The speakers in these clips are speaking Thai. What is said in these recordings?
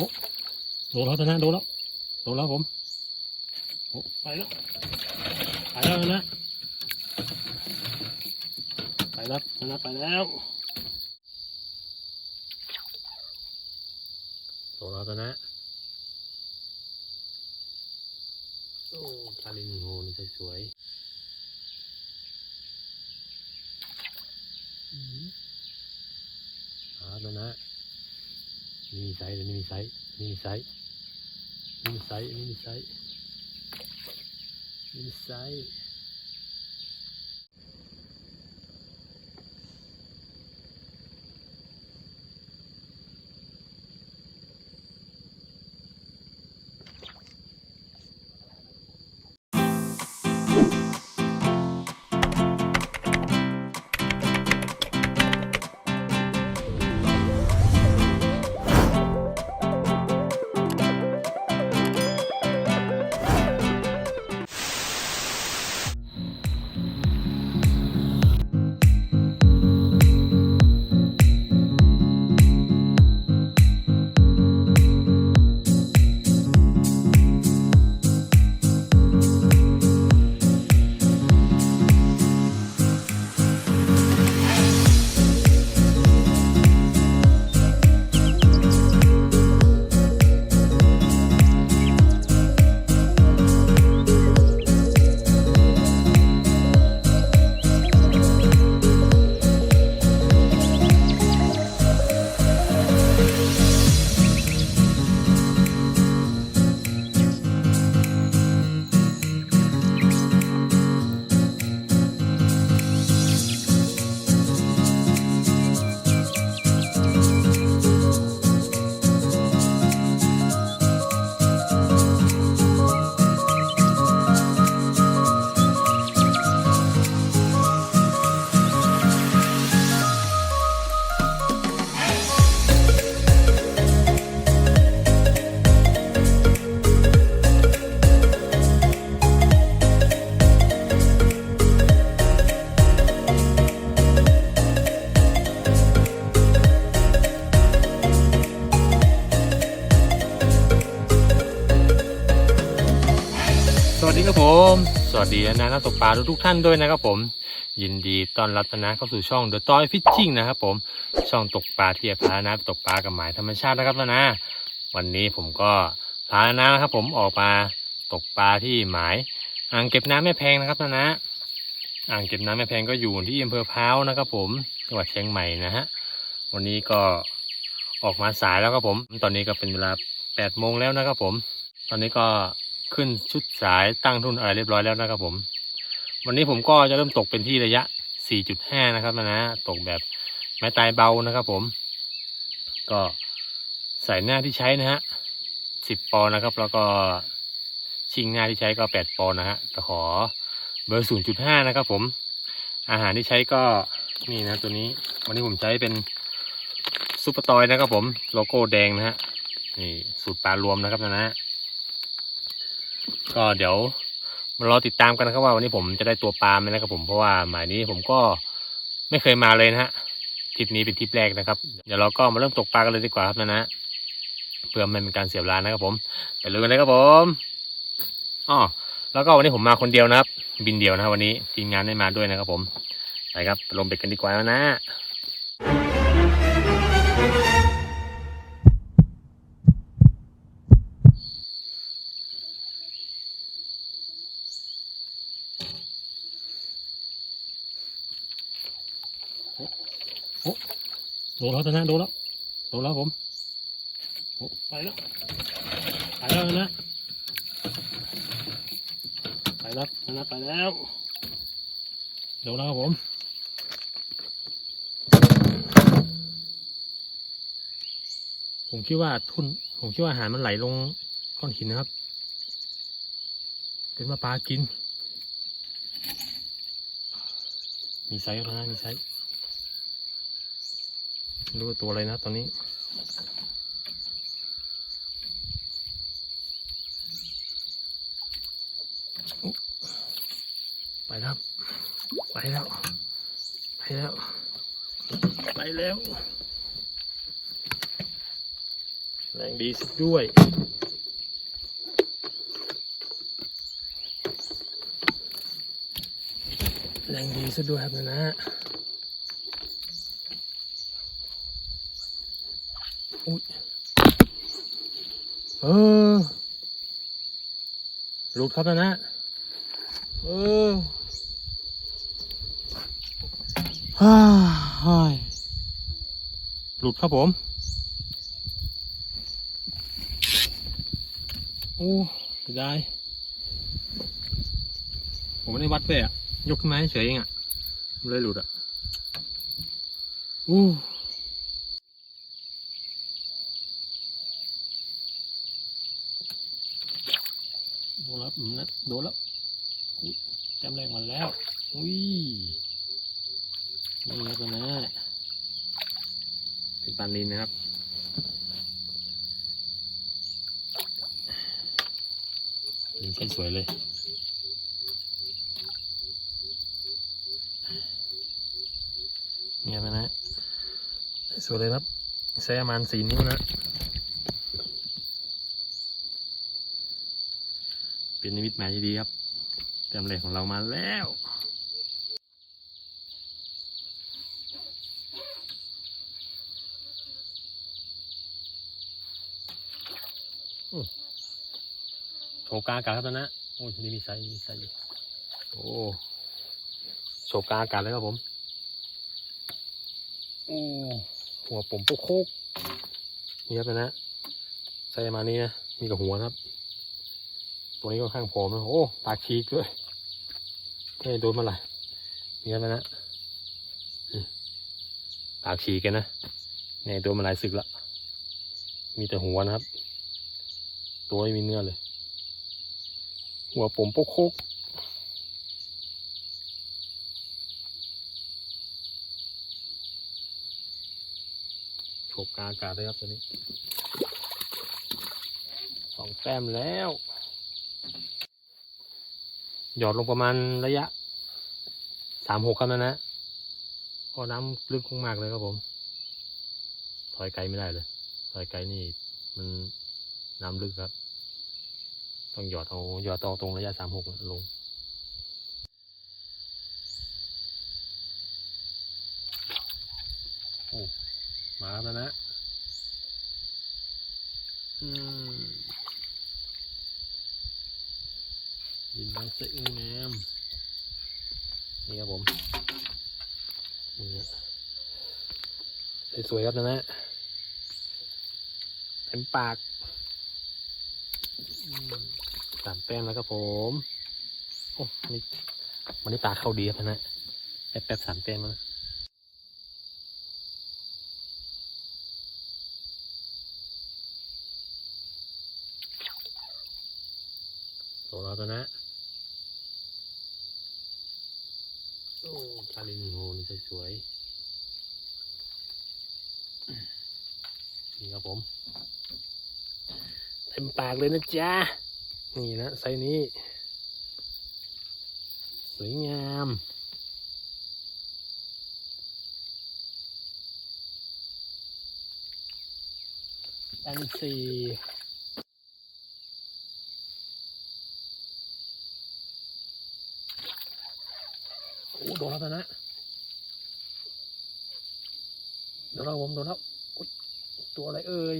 โอ้โดนแล้วนะโดนแล้วโดนแล้วผมโอ้ไปแล้วไปแล้วนะไปแล้วนะไปแล้วโดนแล้วนะโอ้ปลาลินโหนี่สวยๆอืมเอาแล้วนะ นี่มีไซส์เลยนี่มีไซส์นี่มีไซส์นี่มีไซส์นี่มีไซส์นี่มีไซส์ส วัสดีนะนักตกปลาทุกท่านด้วยนะครับผม ยินดีต้อนรับนะเข้าสู่ช่อง The Toy Fishing นะครับผมช่องตกปลาที่พานะตกปลากับหมายธรรมชาตินะครับนะวันนี้ผมก็พานะนะครับผมออกมาตกปลาที่หมายอ่างเก็บน้ำแม่แพงนะครับนะอ่างเก็บน้ำแม่แพงก็อยู่ที่อำเภอพร้าวนะครับ ผมจังหวัดเชียงใหม่นะฮะวันนี้ก็ออกมาสายแล้วครับผม ตอนนี้ก็เป็นเวลา8โมงแล้วนะครับผม ตอนนี้ก็ ขึ้นชุดสายตั้งทุนอะไรเรียบร้อยแล้วนะครับผม วันนี้ผมก็จะเริ่มตกเป็นที่ระยะ 4.5 นะครับนะนะ ตกแบบไม้ตายเบานะครับผม ก็ใส่หน้าที่ใช้นะฮะ 10 ปอนะครับ แล้วก็ชิงหน้าที่ใช้ก็ 8 ปอนด์นะฮะตะขอเบอร์ 0.5 นะครับผม อาหารที่ใช้ก็นี่นะตัวนี้ วันนี้ผมใช้เป็นซุปเปอร์ตอยนะครับผม โลโก้แดงนะฮะ นี่สูตรปลารวมนะครับนะนะ ก็เดี๋ยวมารอติดตามกันนะครับว่าวันนี้ผมจะได้ตัวปลาไหมนะครับผมเพราะว่าหมายนี้ผมก็ไม่เคยมาเลยนะฮะทริปนี้เป็นทริปแรกนะครับ เดี๋ยวเราก็มาเริ่มตกปลากันเลยดีกว่าครับนะนะเพื่อไม่เป็นการเสียเวลานะครับผมไปเลยกันเลยครับผมอ๋อแล้วก็วันนี้ผมมาคนเดียวนะครับ บินเดียวนะวันนี้ทีมงานได้มาด้วยนะครับผมไปครับลงเบ็ดกันดีกว่าแล้วนะ โดนแล้วนะโดนแล้วโดนแล้วผมไปแล้วไปแล้วนะไปแล้วนะไปแล้วโดนแล้วครับผมผมคิดว่าทุนผมคิดว่าอาหารมันไหลลงก้อนหินนะครับ เป็นมาปลากิน มีไซส์แล้วนะมีไซส์ ไม่รู้ตัวอะไรนะตอนนี้ ไปแล้ว ไปแล้ว ไปแล้ว ไปแล้ว แรงดีสุดด้วยแรงดีสุดด้วยครับนะนะอุ้ย เออ หลุดครับนะนะ เออฮ่าฮ่าหลุดครับผม โอ้เสียดายผมไม่ได้วัดเลยอะยกขึ้นมาเฉยเองอะมันเลยหลุดอะอู้โดนแล้วผมนะ โดนแล้วอุ้ยจำแรงมาแล้ว อุ้ยนี่ครับนะเป็นปลานินนะครับนี่ใช้สวยเลยเนี่ยนะฮะสวยเลยครับใช้ประมาณสี่นิ้วนะ เป็ นนิมิตหมายที่ดีครับเต็มเลยของเรามาแล้วโชว์กลางอากาศครับตอนนะโอ้ยนี่มีไซส์มีไซส์อยู่โอ้โชว์กลางอากาศเลยครับผมโอ้หัวผมปุ๊กโคกนี่ครับนะไซส์ประมาณนี้นะมีกับหัวนะครับ ตัวนี้ก็ข้างผอมนะโอ้ปากฉีกด้วยไม่โดนมาไหรนี่ครับนะปากฉีกกันนะเนี่ยโดนมาหลายศึกละมีแต่หัวนะครับ ตัวไม่มีเนื้อเลย หัวผมโปกโคกโฉบกลางอากาศเลยครับตัวนี้สองแต้มแล้ว หยอดลงประมาณระยะสามหกครับนะนะเพราะน้ำลึกมากเลยครับผม ถอยไกลไม่ได้เลย ถอยไกลนี่มันน้ำลึกครับ ต้องหยอดเอาหยอดเอาตรงระยะสามหกลงโอ้มาแล้วนะ อืม ยินน้ำเสียงน้ำนี่ครับผมนี่สวยๆครับนะนะเต็มปากสามแต้มแล้วครับผมโอ้นี่วันนี้ปลาเข้าดีครับนะแป๊บแป๊บๆสามแต้มแล้วโซแล้วนะ อ้ปลาลินโหนี่สวยๆนี่ครับผมเต็มปากเลยนะจ๊ะ นี่นะไซนี้ สวยงามอันสี่ โดนแล้วนะโดนแล้วผมโดนแล้วตัวอะไรเอ่ย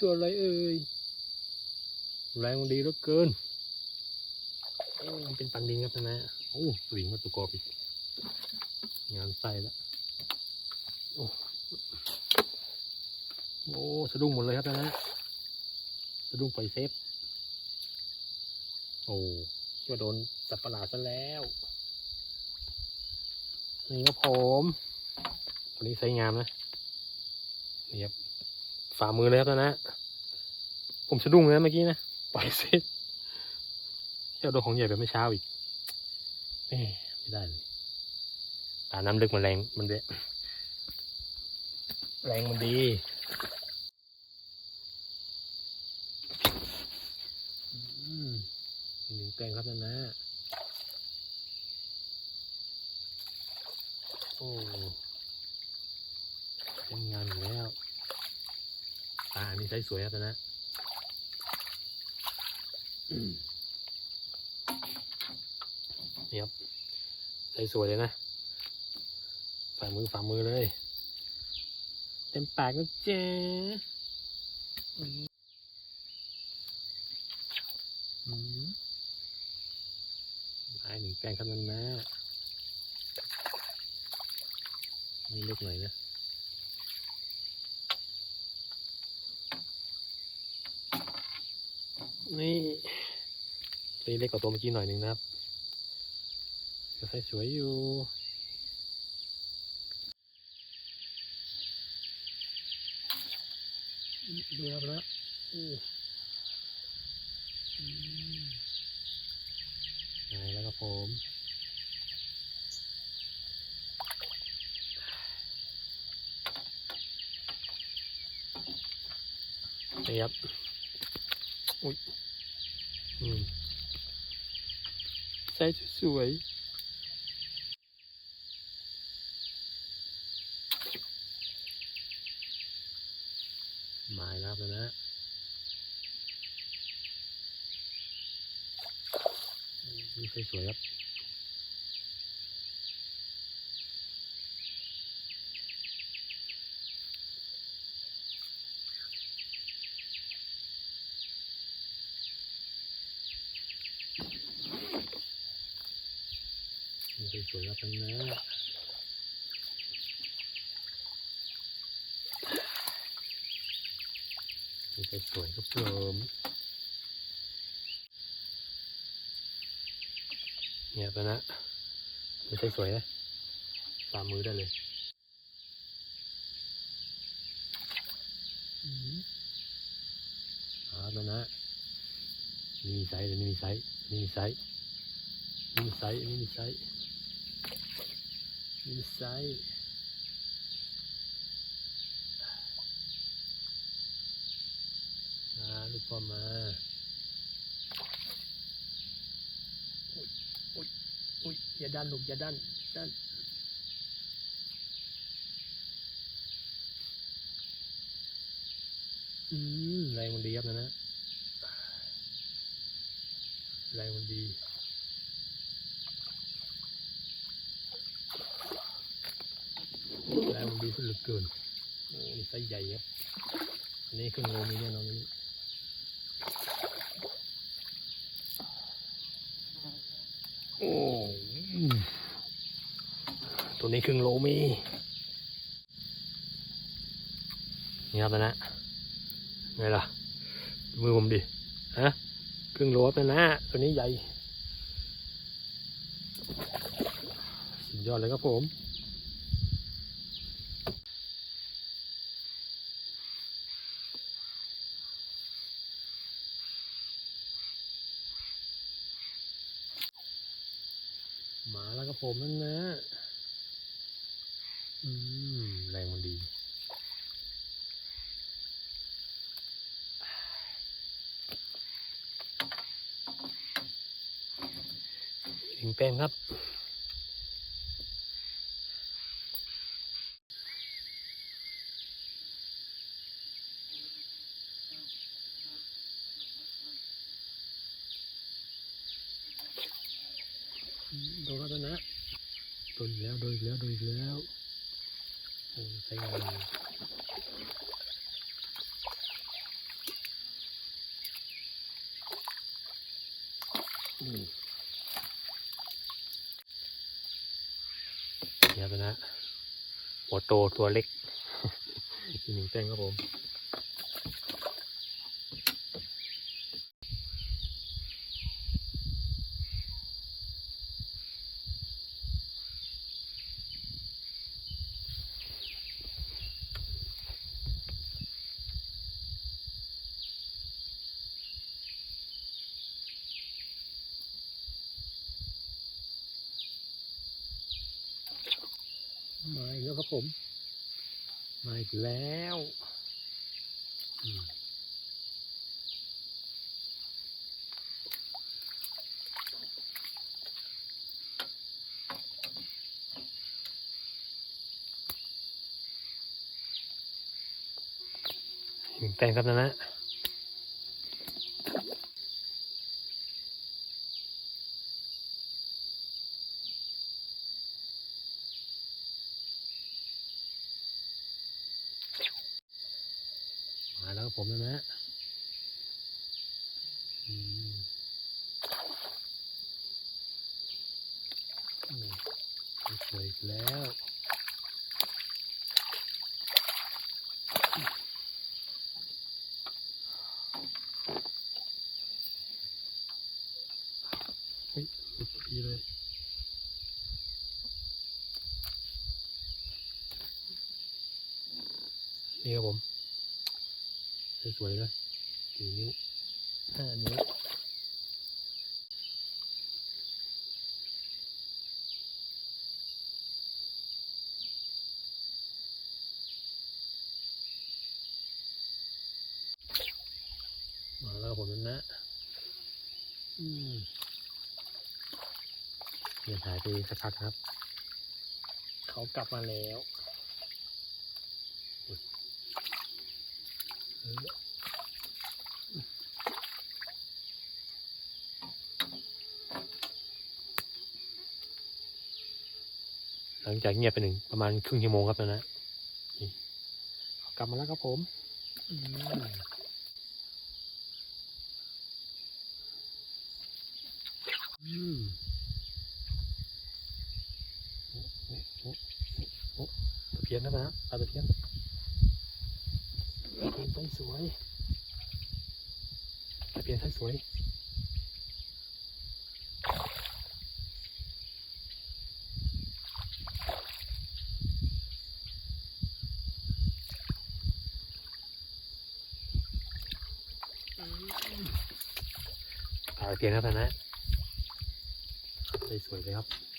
ตัวอะไรเอ่ย แรงมันดีเหลือเกินมันเป็นปันดิงครับนะโอ้สวิงมาตุกรอบอีกงานไส้แล้วโอ้โอ้สะดุ้งหมดเลยครับนะสะดุ้งปเซฟ โอ้คิดว่าโดนสัตว์ประหลาดซะแล้ว นี่ครับผมตัวนี้ไซส์งามนะนี่ครับฝ่ามือเลยครับนะ ผมสะดุ้งเลยนะเมื่อกี้นะปล่อยเซตเที่ยวโดนของใหญ่แบบเมื่อเช้าอีกไม่ได้เลยปลาน้ำลึกมันแรงมันเดะแรงมันดีอืมหนึ่งแปลงครับนะนะ โอ้เป็นงานอยู่แล้วปลาใช้สวยครับนะนี่ครับใช้สวยเลยนะฝ่ามือฝ่ามือเลย เต็มปากนะเจ๊อืมอืมไม้หนึ่งแปลงครับนั่นนะ นี่เล็กหน่อยนะนี่ตัวนี้เล็กกว่าตัวเมื่อกี้หน่อยหนึ่งนะครับก็ใส่สวยอยู่ดูครับนะอู้อืมได้แล้วครับ ผมนี่ครับอืมใส่สวยมาแล้วครับนะนี่ใส่สวยครับ นี่ใส่สวยครับนะนี่ใส่สวยครับผมเนี่ยปะนะนี่ใส่สวยนะตามมือได้เลยอืมเอ่าแล้วนะมีไซส์เลยนี่มีไซส์มีไซส์มีไซส์มีไซส์ นี่มีไซส์มาลูกพ่อมาอุ้ยอุ้ยอุ้ยอย่าดันลูกอย่าดันดันอืมแรงมันดีครับนะนะแรงมันดี แล้วมันดีขึ้นเหลือเกินนี่ไซส์ใหญ่ครับอันนี้ขึ้นโลมีแน่นอนอันนี้โอ้ตัวนี้ครึ่งโลมีนี่ครับนะไงล่ะ มือผมดิฮะครึ่งโลครับนะตัวนี้ใหญ่ สุดยอดเลยครับผม มาแล้วกับ ผมนั่นนะ อืม แรงมันดี ถึงแป้งครับ อืมโดนแล้วนะโดนอีกแล้วโดนอีกแล้วโดนอีกแล้วโอ้ยใช่ไงอืม ไปนะหัวโตตัวเล็กอีกหนึ่งแป้งครับผม มาอีกแล้วครับผม มาอีกแล้วอืม หนึ่งแต้มครับนะนะ มาแล้วครับผมนะนะอืมอืมสวยอีกแล้วเฮ้ยหลุดพอดีเลย นี่ครับผม สวยๆเลยสี่นิ้วห้านิ้วมาแล้วครับผมนั่นนะอืมเดี๋ยวหายไปสักพักครับ เขากลับมาแล้วอุ๊ยเออ หลังจากเงียบไปหนึ่งประมาณครึ่งชั่วโมงครับนะนี่เอากลับมาแล้วครับผมอืมโอ้โอ้โอ้โอ้ตะเพียนนะนะปลาตะเพียนตะเพียน ไซส์สวยตะเพียนไซส์สวยปลาตะเพียนครับตอนนะสวยเลยครับ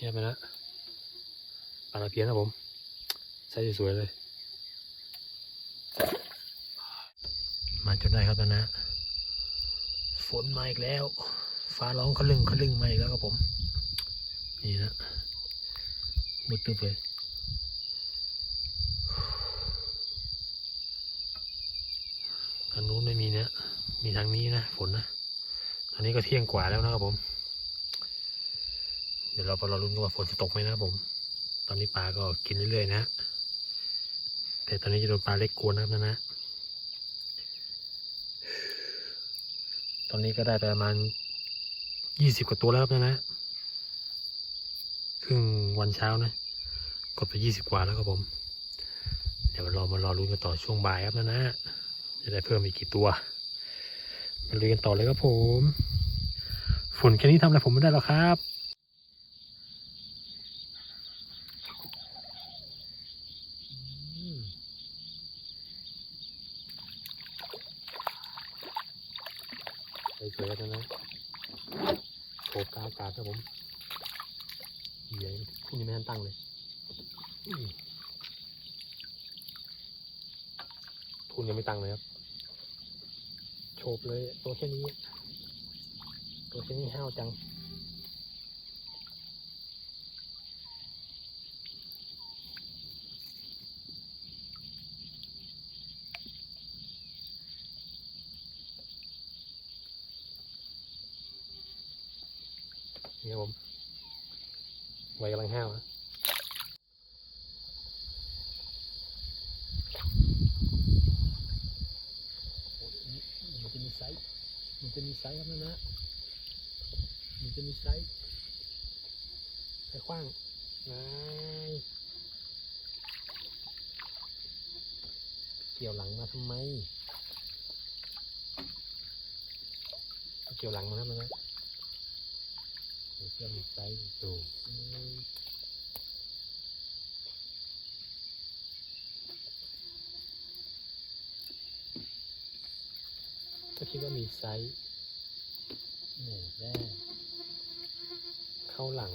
เยี่ยมไปนะปลาตะเพียนครับผมไซส์สวยเลย มาจนได้ครับตอนนะฝนมาอีกแล้ว ฟ้าร้องขลึงขลึงมาอีกแล้วครับผม นี่นะมืดตึ๊บเลยทางนู้นไม่มีเนี่ยมีทางนี้นะฝนนะ ตอนนี้ก็เที่ยงกว่าแล้วนะครับผม ดี๋ยวเราไปรอรุ้นกันว่าฝนจะตกไหมนะผม ตอนนี้ปลาก็กินเรื่อยๆนะแต่ตอนนี้จะโดนปลาเล็กกวนนะครับนะนะ ตอนนี้ก็ได้ไปประมาณยี่สิบกว่าตัวแล้วครับนะนะ ครึ่งวันเช้านะ กดไปยี่สิบกว่าแล้วครับผม เดี๋ยวเรามารอรุ้นกันต่อช่วงบ่ายครับนะนะ จะได้เพิ่มอีกกี่ตัว มาเรียนต่อเลยครับผม ฝนแค่นี้ทำอะไรผมไม่ได้หรอกครับ สวยๆแล้วนะโผล่กลางอากาศครับผมใหญ่คู่นี้ไม่ทันตั้งเลยอืม ทุนยังไม่ตังเลยครับ โฉบเลย ตัวแค่นี้ ตัวแค่นี้ห้าวจัง นี่ครับผมไวยกำลังห้าวนะมันจะมีไซส์มันจะมีไซส์ครับนะนะ มันจะมีไซส์ไซส์กว้างนาย เกี่ยวหลังมาทำไม เกี่ยวหลังมาทำไมนะเดี๋ยวเชื่อมีไซส์ดูอืมก็คิดว่ามีไซส์หนึ่งแรกเข้าหลัง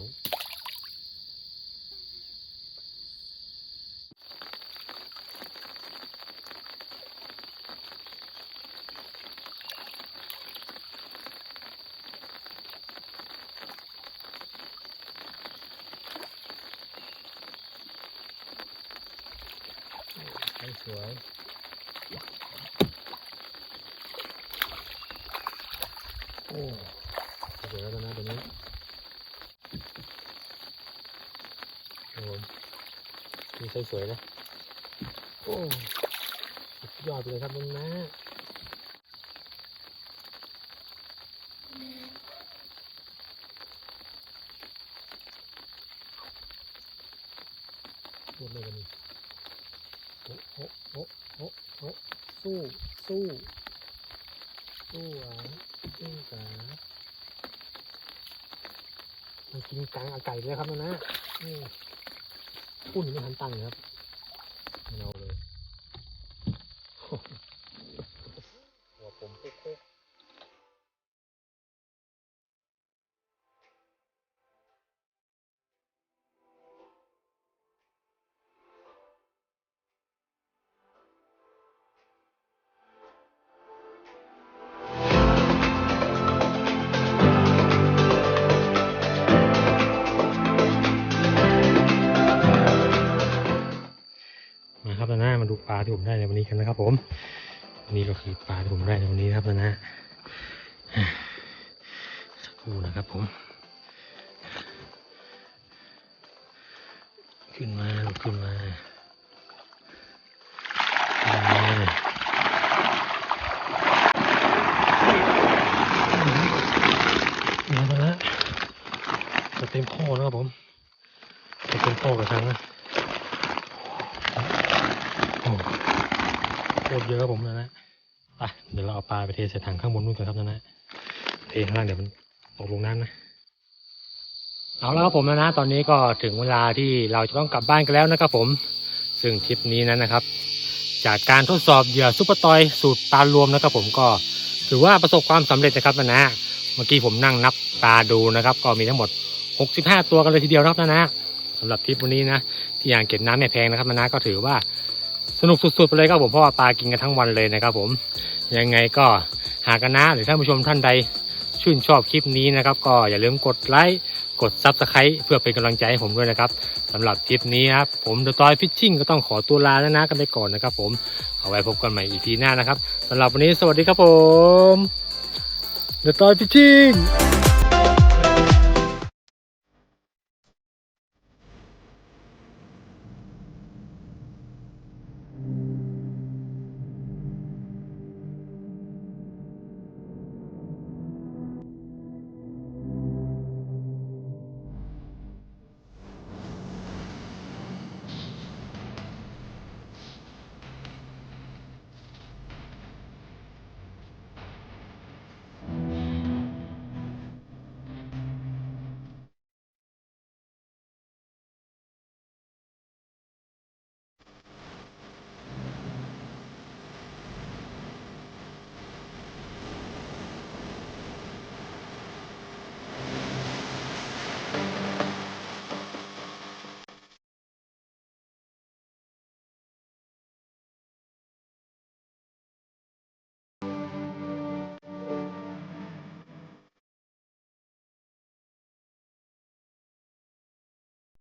สวยโอ้สวยแล้วนะตรงนี้โอ้มีไซสวยนะโอ้ยอดไปเลยครับมึงนะพูดเลยกันนี่โอ้โอ้โอ้โอ้โอ้สู้สู้สู้หวานสู้กามัน กลางอากาศเลยครับนะนะนี่พูดถึงไม่ทันตังค์ครับ ขึ้นมาลุกขึ้นมาขึ้นมานี่ครับนะจะเต็มข้อแล้วครับผมจะเต็มข้อกระชังนะโอ้โคตรเยอะครับผมนะนะไปเดี๋ยวเราเอาปลาไปเทใส่ถังข้างบนนู่นกันครับนะนะเทข้างล่างเดี๋ยวมันตกลงน้ำนะ เอาแล้วครับผมนะนะตอนนี้ก็ถึงเวลาที่เราจะต้องกลับบ้านกันแล้วนะครับผม ซึ่งทริปนี้นั้นนะครับ จากการทดสอบเหยื่อซุปเปอร์ตอยสูตรปลารวมนะครับผมก็ถือว่าประสบความสำเร็จนะครับนะนะเมื่อกี้ผมนั่งนับปลาดูนะครับ ก็มีทั้งหมด 65 ตัวกันเลยทีเดียวนะครับนะนะสำหรับทริปวันนี้นะที่อ่างเก็บน้ำแม่แพงนะครับนะนะก็ถือว่าสนุกสุดๆไปเลยครับผมเพราะว่าปลากินกันทั้งวันเลยนะครับผมยังไงก็หากกันนะหรือท่านผู้ชมท่านใดชื่นชอบคลิปนี้นะครับ ก็อย่าลืมกดไลค์ กดซับสไครต์เพื่อเป็นกำลังใจให้ผมด้วยนะครับสำหรับคลิปนี้ครับ ผมเดอะตอยฟิชชิ่งก็ต้องขอตัวลาแล้วนะกันไปก่อนนะครับผมเอาไว้พบกันใหม่อีพีหน้านะครับสำหรับวันนี้สวัสดีครับผมเดอะตอยฟิชชิ่ง